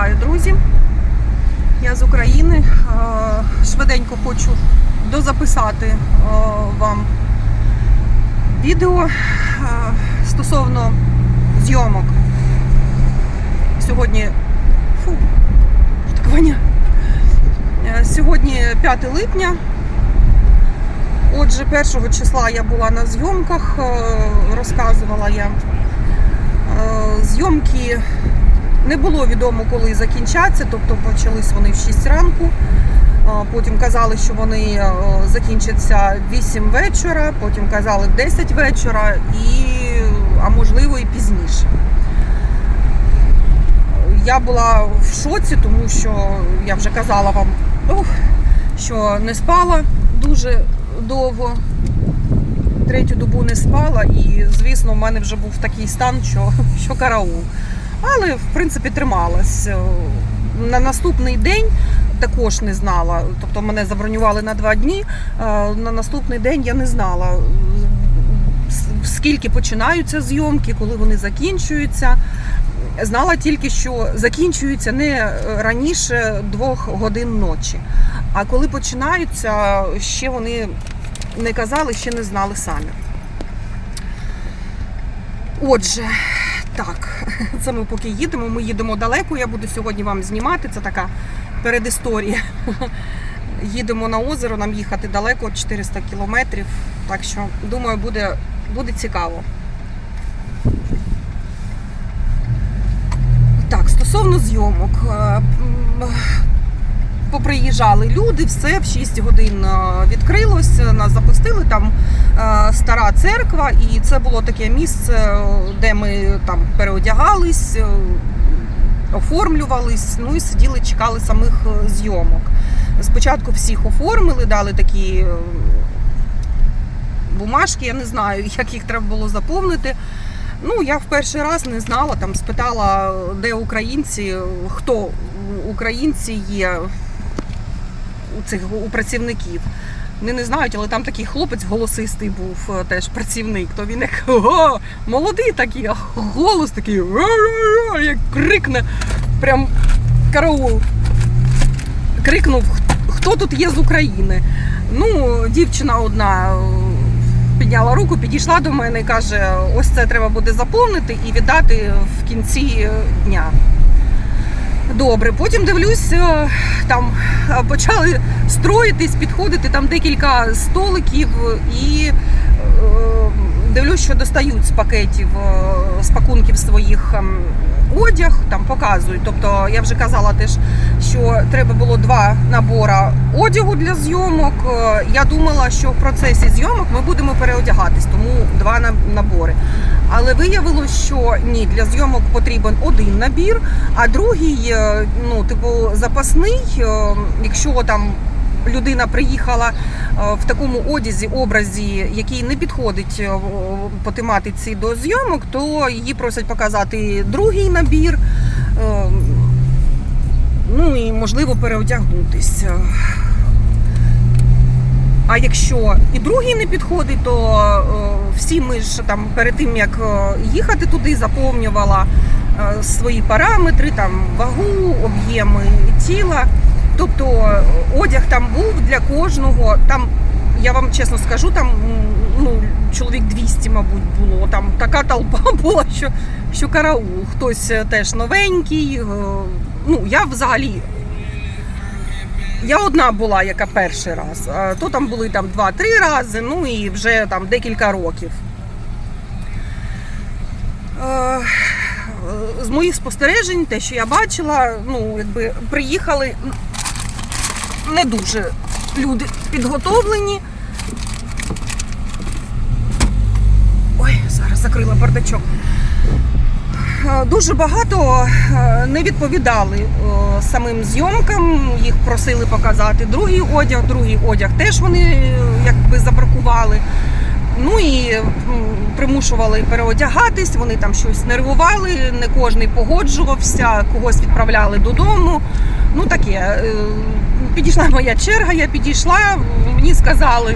Вітаю, друзі! Я з України. Е, Швиденько хочу дозаписати е, вам відео е, стосовно зйомок. Сьогодні. Фу. Е, Сьогодні 5 липня. Отже, 1 числа я була на зйомках, розказувала я. Зйомки не було відомо, коли закінчаться, тобто почались вони в 6 ранку. Потім казали, що вони закінчаться в 8 вечора, потім казали в 10 вечора, і, а можливо і пізніше. Я була в шоці, тому що я вже казала вам, що не спала дуже довго. Третю добу не спала, і, звісно, в мене вже був такий стан, що, що караул. Але, в принципі, трималась. Е, На наступний день також не знала. Тобто мене забронювали на два дні. е, На наступний день я не знала, скільки починаються зйомки, коли вони закінчуються. Знала тільки, що закінчуються не раніше двох годин ночі. А коли починаються, ще вони не казали, ще не знали самі. Отже, так, це ми поки їдемо. Ми їдемо далеко. Я буду сьогодні вам знімати. Це така передісторія. Їдемо на озеро, нам їхати далеко, 400 кілометрів. Так що, думаю, буде, буде цікаво. Так, стосовно зйомок. Е, Поприїжджали люди, все в 6 годин е, відкрилось. Нас запустили там е, стара церква, і це було таке місце, е, де ми там переодягались, е, оформлювались, ну і сиділи, чекали самих е, зйомок. Спочатку всіх оформили, дали такі е, бумажки, я не знаю, як їх треба було заповнити. Ну, я в перший раз не знала, там спитала, де українці, хто українці є у цих у працівників. Вони не знають, але там такий хлопець голосистий був е, теж працівник. То він як «Ого!» молодий такий, а голос такий як крикне. Прям караул. Крикнув, хто тут є з України. Ну, дівчина одна е, підняла руку, підійшла до мене і каже: ось це треба буде заповнити і віддати в кінці е, дня. Добре, потім дивлюсь, е, там е, почали строїтись, підходити там декілька столиків, і е, дивлюсь, що достають з пакетів, з пакунків своїх ем, одяг, там показують. Тобто я вже казала теж, що треба було два набора одягу для зйомок. Е, Я думала, що в процесі зйомок ми будемо переодягатись, тому два на- набори. Але виявилось, що ні, для зйомок потрібен один набір, а другий, е, ну, типу, запасний, е, якщо там. Людина приїхала е, в такому одязі, образі, який не підходить е, по тематиці до зйомок, то її просять показати другий набір. е, Ну і можливо переодягнутись. А якщо і другий не підходить, то всі ми ж там перед тим як їхати туди, заповнювала свої параметри, там вагу, об'єми тіла. Тобто одяг там був для кожного. Там я вам чесно скажу, там ну чоловік 200, мабуть, було. Там така толпа була, що, що караул. Хтось е, теж новенький. е, Ну я взагалі я одна була, яка перший раз, то там були там два-три рази, ну і вже там декілька років. Е, З моїх спостережень, те, що я бачила, ну, якби приїхали не дуже люди підготовлені. Ой, зараз закрила бардачок. Е, Дуже багато е, не відповідали е, самим зйомкам, їх просили показати другий одяг, другий одяг теж вони якби забракували. Ну і примушували переодягатись, вони там щось нервували, не кожний погоджувався, когось відправляли додому. Ну таке. Підійшла моя черга, я підійшла, мені сказали.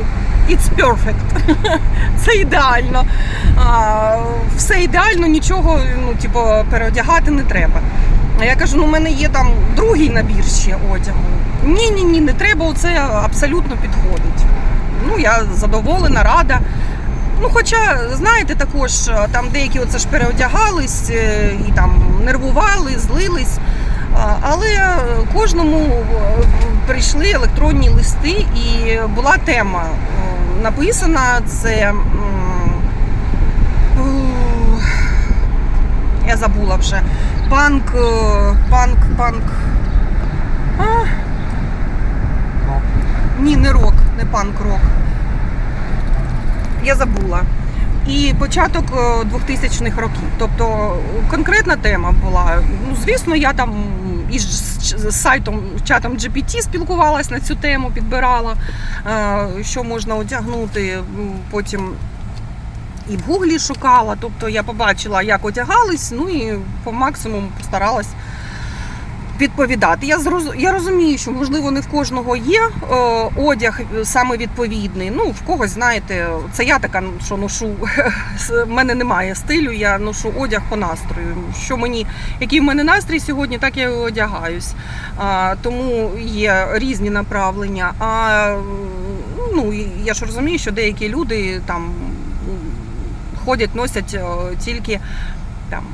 It's perfect. Це ідеально. А, все ідеально, нічого ну, типу, переодягати не треба. А я кажу, ну в мене є там другий набір ще одягу. Ні, ні, не треба, оце абсолютно підходить. Ну, я задоволена, рада. Ну, хоча, знаєте, також там деякі оце ж переодягались е, і там нервували, злились. Але кожному е, прийшли електронні листи, і була тема е, написана. Це я забула вже. Панк, е, панк, панк. А, ні, не рок, не панк-рок. Я забула. І початок е, 2000-х років. Тобто конкретна тема була. Ну, звісно, я там із сайтом чатом GPT спілкувалась на цю тему, підбирала, е, що можна одягнути. Потім і в гуглі шукала. Тобто я побачила, як одягались, ну і по максимуму постаралась відповідати. Я зроз... я розумію, що можливо не в кожного є е, одяг саме відповідний. Ну, в когось, знаєте, це я така, що ношу. В мене немає стилю, я ношу одяг по настрою. Що мені, який в мене настрій сьогодні, так я і одягаюсь. А, тому є різні направлення. А ну, я ж розумію, що деякі люди там ходять, носять е, тільки там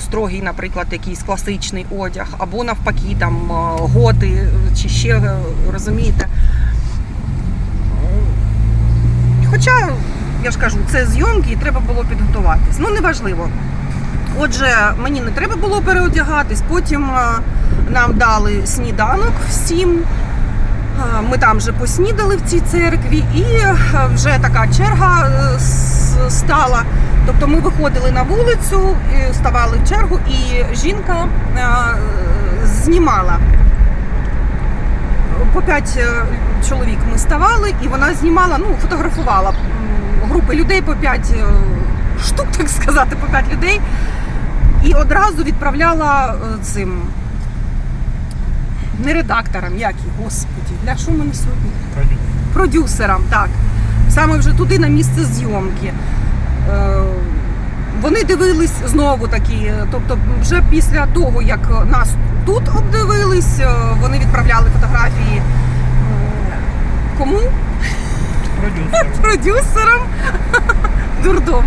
строгий, наприклад, якийсь класичний одяг, або навпаки, там е, готи, чи ще е, розумієте. Хоча, я ж кажу, це зйомки і треба було підготуватись. Ну, неважливо. Отже, мені не треба було переодягатись, потім е, нам дали сніданок всім. Е, Ми там вже поснідали в цій церкві, і е, вже така черга е, стала. Тобто ми виходили на вулицю, ставали в чергу, і жінка знімала. По п'ять чоловік ми ставали, і вона знімала, ну, фотографувала групи людей по п'ять штук, так сказати, по п'ять людей. І одразу відправляла цим не редакторам, як їх, господі, для що мене сьогодні? продюсерам, так. Саме вже туди на місце зйомки. Е, Вони дивились знову таки, тобто вже після того, як нас тут обдивились, е, вони відправляли фотографії е, кому? Продюсер. Продюсерам. Дурдом.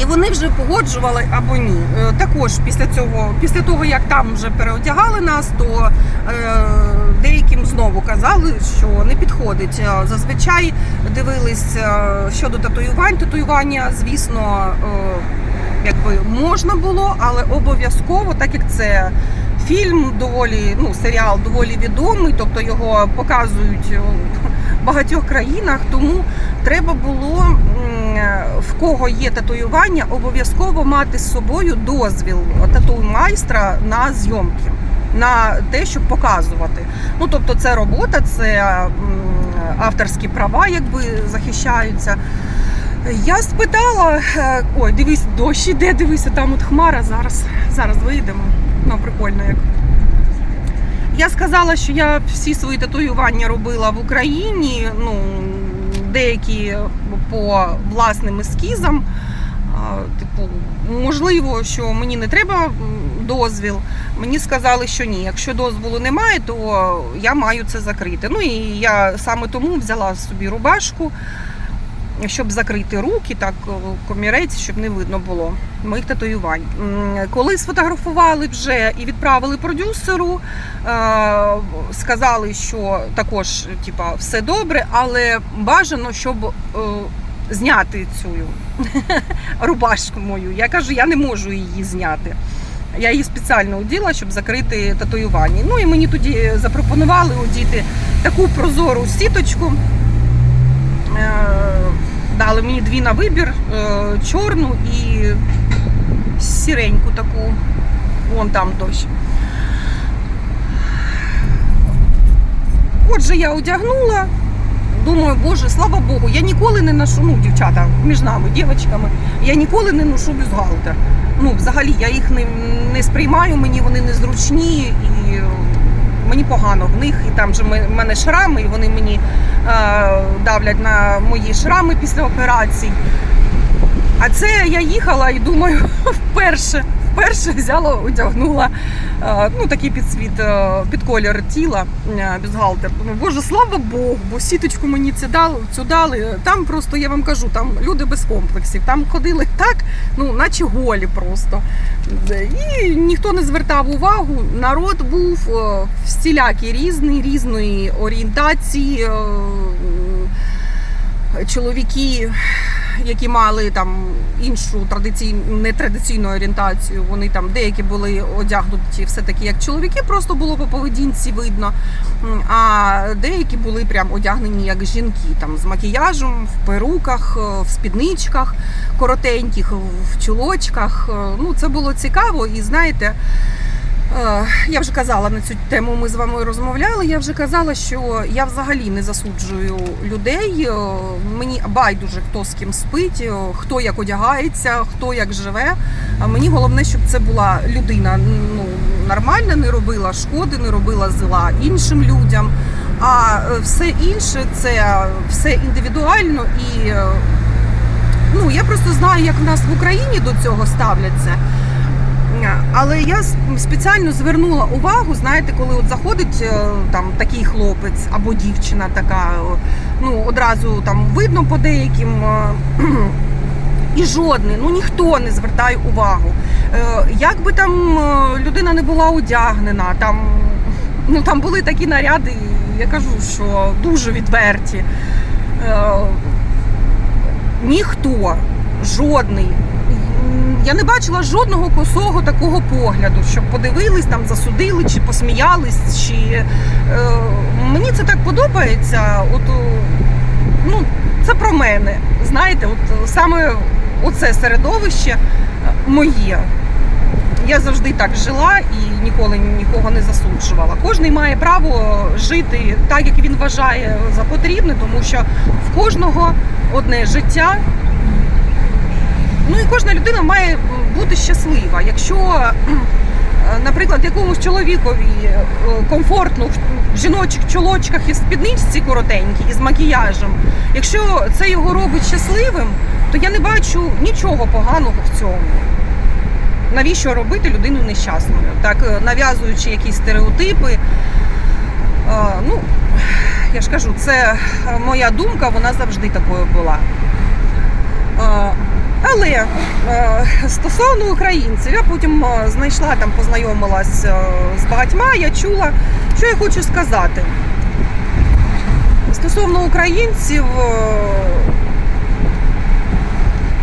І вони вже погоджували або ні. Е, Також після цього, після того як там вже переодягали нас, то е, деяким знову казали, що не підходить. Е, Зазвичай дивились щодо татуювань. Татуювання, звісно, якби можна було, але обов'язково, так як це фільм доволі, ну серіал доволі відомий, тобто його показують багатьох країнах, тому треба було в кого є татуювання, обов'язково мати з собою дозвіл тату-майстра на зйомки. На те, щоб показувати. Ну тобто, це робота, це авторські права, якби захищаються. Я спитала, е, ой, дивись, дощ іде, дивися, там от хмара зараз. Зараз вийдемо. Ну, прикольно як. Я сказала, що я всі свої татуювання робила в Україні, ну, деякі по власним ескізам. Типу, можливо, що мені не треба дозвіл. Мені сказали, що ні. Якщо дозволу немає, то я маю це закрити. Ну і я саме тому взяла собі рубашку, щоб закрити руки, так комірець, щоб не видно було моїх татуювань. Коли сфотографували вже і відправили продюсеру, е, сказали, що також типа, все добре, але бажано, щоб е, зняти цю рубашку мою. Я кажу, я не можу її зняти. Я її спеціально оділа, щоб закрити татуювання. Ну і мені тоді запропонували одіти таку прозору сіточку. Дали мені дві на вибір: е, чорну і сіреньку таку. Вон там дощ. Отже, я одягнула. Думаю, боже, слава Богу, я ніколи не ношу, ну, дівчата, між нами, дівчатками, я ніколи не ношу бюстгальтер. Ну, взагалі, я їх не, не сприймаю, мені вони незручні і мені погано в них. І там же в мене шрами, і вони мені е, давлять на мої шрами після операцій. А це я їхала і думаю, вперше, вперше взяла, одягнула е, ну, такий підсвіт е, під колір тіла е, бюстгальтер. Боже, слава Богу, бо сіточку мені цю дали, цю дали. Там просто я вам кажу, там люди без комплексів. Там ходили так, ну наче голі просто. І ніхто не звертав увагу. Народ був всілякий різний, різної орієнтації. Чоловіки, які мали там іншу традиційну нетрадиційну орієнтацію, вони там деякі були одягнуті все таки як чоловіки, просто було по поведінці видно. А деякі були прям одягнені як жінки, там з макіяжем, в перуках, е, в спідничках коротеньких, в чулочках. Е, Ну, це було цікаво, і знаєте. Е, Я вже казала на цю тему. Ми з вами розмовляли. Я вже казала, що я взагалі не засуджую людей. Е, Мені байдуже хто з ким спить, е, хто як одягається, хто як живе. Мені головне, щоб це була людина ну нормальна, не робила шкоди, не робила зла іншим людям. А все інше це все індивідуально і. Ну, я просто знаю, як в нас в Україні до цього ставляться. Але я спеціально звернула увагу, знаєте, коли от заходить е, там такий хлопець або дівчина така, е, ну одразу там видно по деяким. е, І жодний, ну ніхто не звертає увагу. Е, Як би там е, людина не була одягнена, там, ну, там були такі наряди, я кажу, що дуже відверті. Е, Ніхто, жодний. Я не бачила жодного косого такого погляду, щоб подивились, там засудили, чи посміялись, чи е, мені це так подобається. От е, ну, це про мене. Знаєте, от саме оце середовище е, моє. Я завжди так жила і ніколи нікого не засуджувала. Кожний має право жити так, як він вважає за потрібне, тому що в кожного одне життя. Ну і кожна людина має бути щаслива. Якщо, е, наприклад, якомусь чоловікові е, комфортно в жіночих чолочках і в спідничці коротенькій, і з макіяжем, якщо це його робить щасливим, то я не бачу нічого поганого в цьому. Навіщо робити людину нещасною? Так, е, нав'язуючи якісь стереотипи. Ну, я ж кажу, це моя думка, вона завжди такою була. Але е, стосовно українців, я потім е, знайшла там, познайомилась е, з багатьма, я чула, що я хочу сказати. Стосовно українців,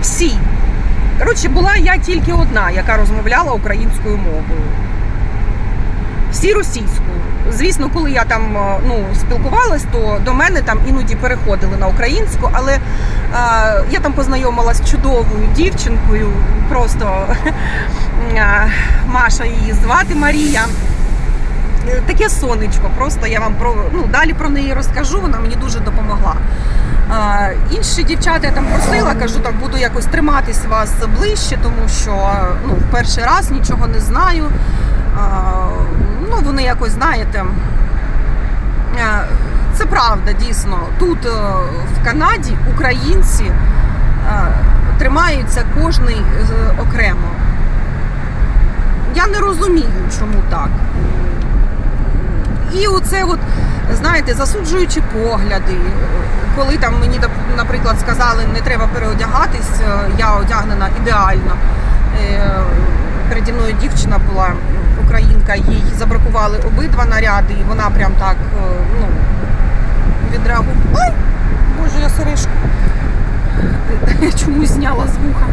всі. Коротше, була я тільки одна, яка розмовляла українською мовою. Всі російською. Звісно, коли я там е, ну, спілкувалась, то до мене там іноді переходили на українську, але е, я там познайомилась з чудовою дівчинкою, просто е, Маша її звати Марія. Е, Таке сонечко, просто я вам про ну далі про неї розкажу. Вона мені дуже допомогла. Інші дівчата я там просила, кажу, так буду якось триматись вас ближче, тому що ну, перший раз нічого не знаю. Ну, вони якось, знаєте, це правда, дійсно. Тут е, в Канаді українці е, тримаються кожний е, окремо. Я не розумію, чому так. І оце, от, знаєте, засуджуючи погляди, коли там мені, наприклад, сказали, не треба переодягатись, е, я одягнена ідеально. Е, Переді мною дівчина була українка, їй забракували обидва наряди, і вона прям так е, ну, відреагувала. Ой, боже, я сережку чомусь зняла з вуха.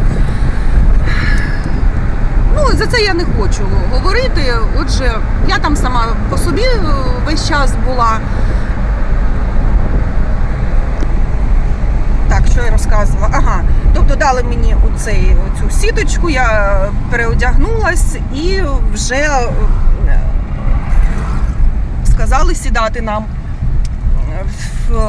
Ну, за це я не хочу говорити. Отже, я там сама по собі е, весь час була. Так, що я розказувала? Ага, тобто дали мені оцей, оцю сіточку, я переодягнулась і вже е, сказали сідати нам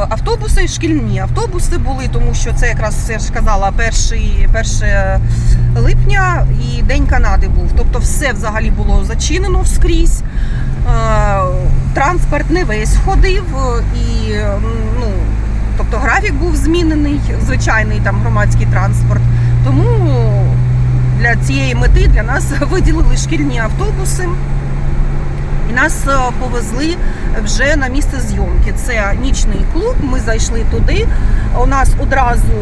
автобуси, шкільні автобуси були, тому що це якраз я ж казала, перший, 1 липня і День Канади був. Тобто все взагалі було зачинено скрізь. Е, Транспорт не весь ходив, е, і ну, тобто графік був змінений, звичайний там громадський транспорт. Тому для цієї мети для нас виділили шкільні автобуси. І нас е, повезли вже на місце зйомки. Це нічний клуб. Ми зайшли туди. У нас одразу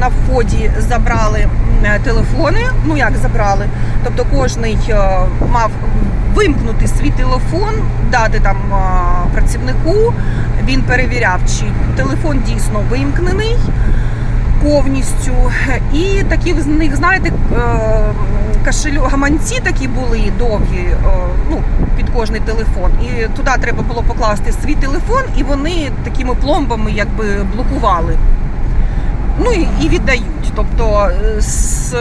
на вході забрали телефони. Ну як забрали? Тобто кожний е, мав вимкнути свій телефон, дати там е, працівнику. Він перевіряв, чи телефон дійсно вимкнений повністю. І такі з них, знаєте, е, кашелю, гаманці такі були довгі, е, ну, під кожний телефон. І туди треба було покласти свій телефон, і вони такими пломбами якби блокували. Ну і, віддають. Тобто, е, з,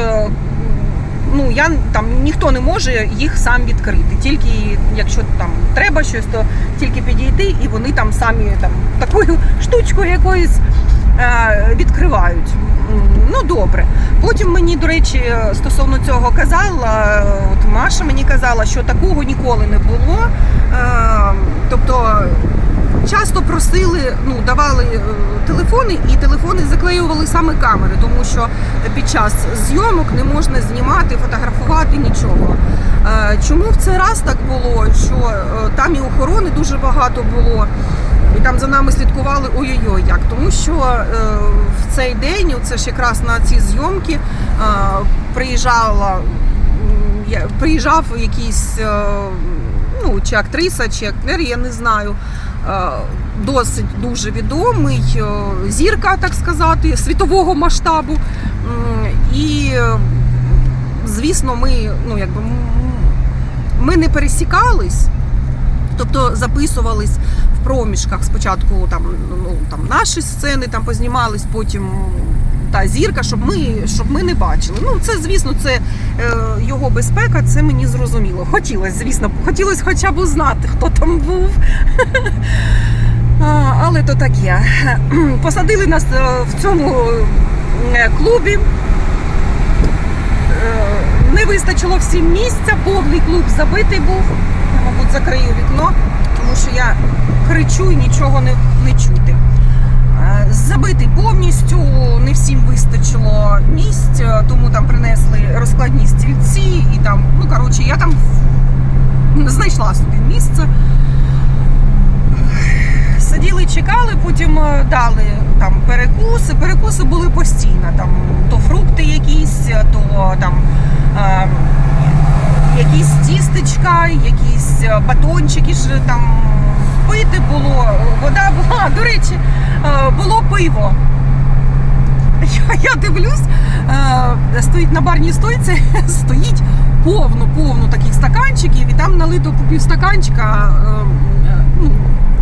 ну, я, там, ніхто не може їх сам відкрити. Тільки якщо там треба щось, то тільки підійти, і вони там самі там, такою штучкою якоюсь відкривають. Ну добре. Потім мені, до речі, стосовно цього казала, е, от Маша мені казала, що такого ніколи не було. Е, Тобто часто просили, ну давали е, телефони, і телефони заклеювали саме камери, тому що під час зйомок не можна знімати, фотографувати нічого. Е, Чому в цей раз так було? Що е, там і охорони дуже багато було. І там за нами слідкували ой-ой-ой як. Тому що е, в цей день, це ж якраз на ці зйомки, е, приїжджала, приїжджав якийсь, е, ну, чи актриса, чи актер, я не знаю. Досить дуже відомий, зірка, так сказати, світового масштабу. І, звісно, ми, ну, якби, ми не пересікались, тобто записувались в проміжках. Спочатку там, ну, там наші сцени там познімались, потім та зірка, щоб ми, щоб ми не бачили. Ну, це, звісно, це е, його безпека, це мені зрозуміло. Хотілося, звісно, хотілося хоча б узнати, хто там був. Але то таке. Посадили нас е, в цьому е, клубі. Е, Не вистачило всім місця, повний клуб забитий був. Мабуть, закрию вікно, тому що я кричу і нічого не, не чути. Е, Забитий повністю, не всім вистачило місць, е, тому там принесли розкладні стільці і там, ну коротше, я там знайшла собі місце. Сиділи, чекали, потім е, дали там перекуси. Перекуси були постійно. Там то фрукти якісь, то там е, якісь тістечка, якісь е, батончики ж там пити було. Вода була, до речі, е, було пиво. Я, дивлюсь, е, стоїть на барній стойці, стоїть повно, повно таких стаканчиків, і там налито по півстаканчика ну,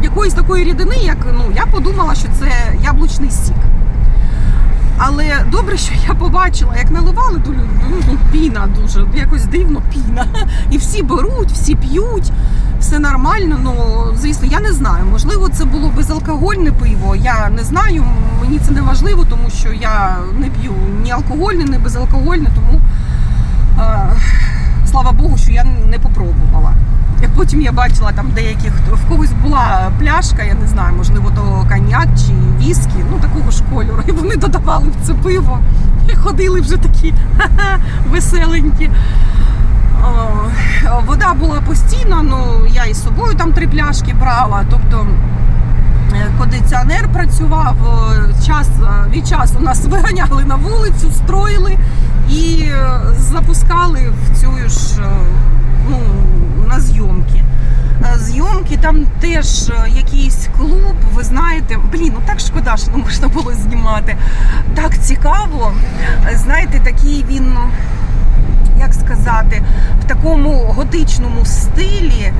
якоїсь такої рідини, як ну, я подумала, що це яблучний сік. Але добре, що я побачила, як наливали, то ну, ну, піна дуже, якось дивно піна. І всі беруть, всі п'ють, все нормально. Ну, звісно, я не знаю. Можливо, це було безалкогольне пиво. Я не знаю, мені це не важливо, тому що я не п'ю ні алкогольне, ні безалкогольне, тому е, слава Богу, що я не попробувала. І потім я бачила там деяких в когось була пляшка, я не знаю, можливо, то коньяк чи віскі, ну такого ж кольору. І вони додавали в це пиво. І ходили вже такі веселенькі. О, Вода була постійно, ну я із собою там три пляшки брала. Тобто е, кондиціонер працював, е, час е, від часу нас виганяли на вулицю, строїли і е, запускали в цю ж е, ну, на зйомки. Е, Зйомки там теж е, якийсь клуб, ви знаєте, блін, ну так шкода, що не можна було знімати. Так цікаво. Е, Знаєте, такий він, як сказати, в такому готичному стилі.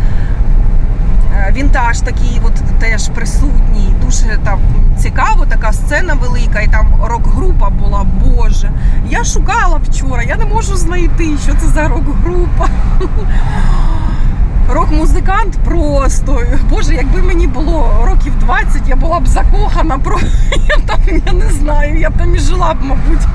Вінтаж такий от теж присутній, дуже там цікаво, така сцена велика, і там рок-група була. Боже. Я шукала вчора, я не можу знайти, що це за рок-група. Рок-музикант просто. Боже, якби мені було років 20, я була б закохана, я там, я не знаю, я б там і жила б, мабуть.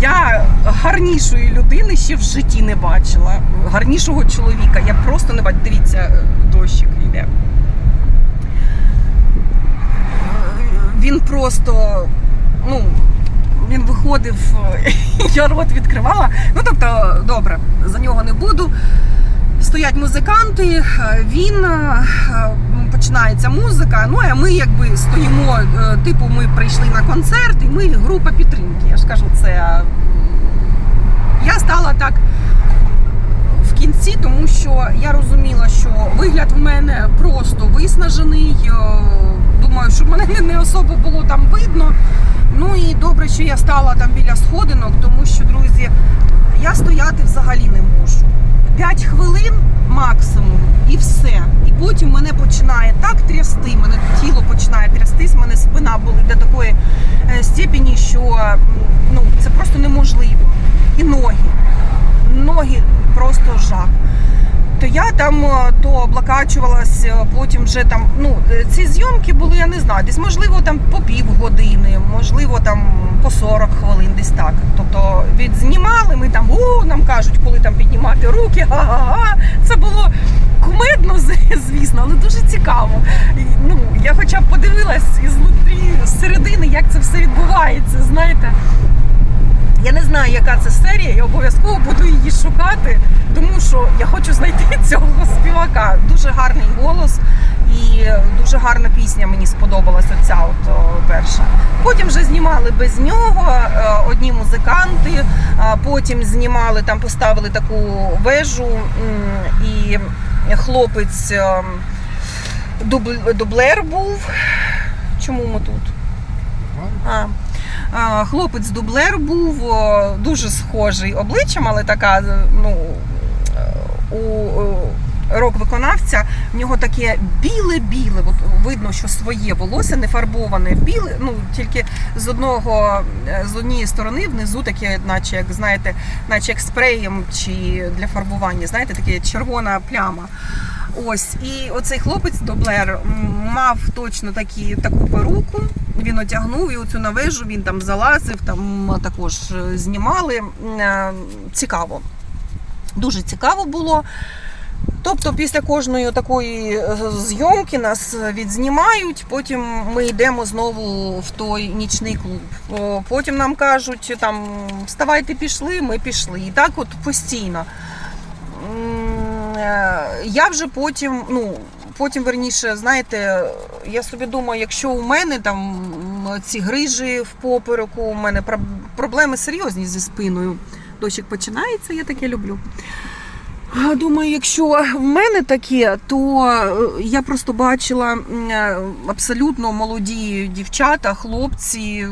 Я гарнішої людини ще в житті не бачила. Гарнішого чоловіка. Я просто не бачу. Дивіться, е, дощик йде. Він просто, ну, він виходив, е, я рот відкривала. Ну тобто, добре, за нього не буду. Стоять музиканти, е, він е, починається музика. Ну а ми якби стоїмо. е, Типу, ми прийшли на концерт, і ми група підтримки. Я ж кажу, це е, я стала так в кінці, тому що я розуміла, що вигляд в мене просто виснажений. е, Думаю, що мене не- не особо було там видно. Ну і добре, що я стала там біля сходинок, тому що, друзі, я стояти взагалі не можу. 5 хвилин максимум і все. І потім мене починає так трясти, мене тіло починає трястись, мене спина болить до такої е, степені, що ну, це просто неможливо. І ноги. Ноги просто жах. То я там е, то облакачувалась, е, потім вже там, ну, е, ці зйомки були, я не знаю, десь можливо там по півгодини, можливо, там по 40 хвилин, десь так. Тобто відзнімали, ми там, о, нам кажуть, коли там піднімати руки, га-га-га. Це було кумедно, звісно, але дуже цікаво. Ну, я хоча б подивилась ізнутрі, з середини, як це все відбувається, знаєте. Я не знаю, яка це серія, я обов'язково буду її шукати, тому що я хочу знайти цього співака. Дуже гарний голос і дуже гарна пісня мені сподобалась. Оця от перша. Потім вже знімали без нього е, одні музиканти. а Потім знімали там, поставили таку вежу, і хлопець дубл- дублер був. Чому ми тут? А, хлопець дублер був дуже схожий обличчям, але така ну, е, у, рок-виконавця в нього таке біле-біле. От видно, що своє волосся не фарбоване, біле, ну тільки з одного е, з однієї сторони внизу таке, наче як знаєте, наче як спреєм чи для фарбування, знаєте, таке червона пляма. Ось, і оцей хлопець Доблер мав точно такі, таку перуку. Він одягнув і оцю навежу, він там залазив, там також е, знімали. Е, Цікаво. Дуже цікаво було. Тобто, після кожної такої е, зйомки нас відзнімають, потім ми йдемо знову в той нічний клуб. Потім нам кажуть, там вставайте, пішли, ми пішли. І так от постійно. Е, Я вже потім, ну, потім верніше, знаєте, я собі думаю, якщо у мене там ці грижі в попереку, у мене проблеми серйозні зі спиною. Дощик починається, я таке люблю. Думаю, якщо в мене таке, то е, я просто бачила е, абсолютно молоді дівчата, хлопці.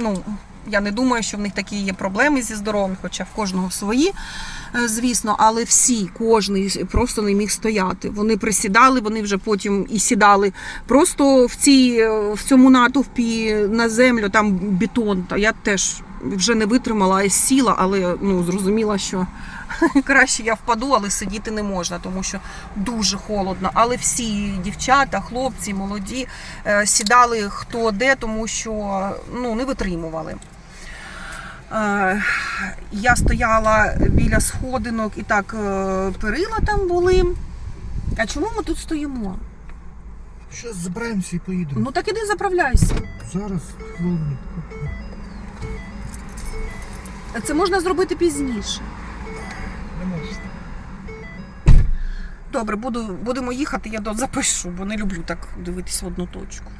Ну, я не думаю, що в них такі є проблеми зі здоров'ям, хоча в кожного свої, звісно, але всі, кожний просто не міг стояти. Вони присідали, вони вже потім і сідали просто в цій е, в цьому натовпі на землю, там бетон. Та я теж вже не витримала і сіла, але ну зрозуміла, що краще я впаду, але сидіти не можна, тому що дуже холодно. Але всі дівчата, хлопці, молоді е, сідали хто де, тому що ну не витримували. Е, Я стояла біля сходинок і так е, перила там були. А чому ми тут стоїмо? Зараз забираємося і поїдемо. Ну так іди заправляйся. Зараз хвилинку. Це можна зробити пізніше. Не можеш. Добре, буду, будемо їхати, я запишу, бо не люблю так дивитись в одну точку.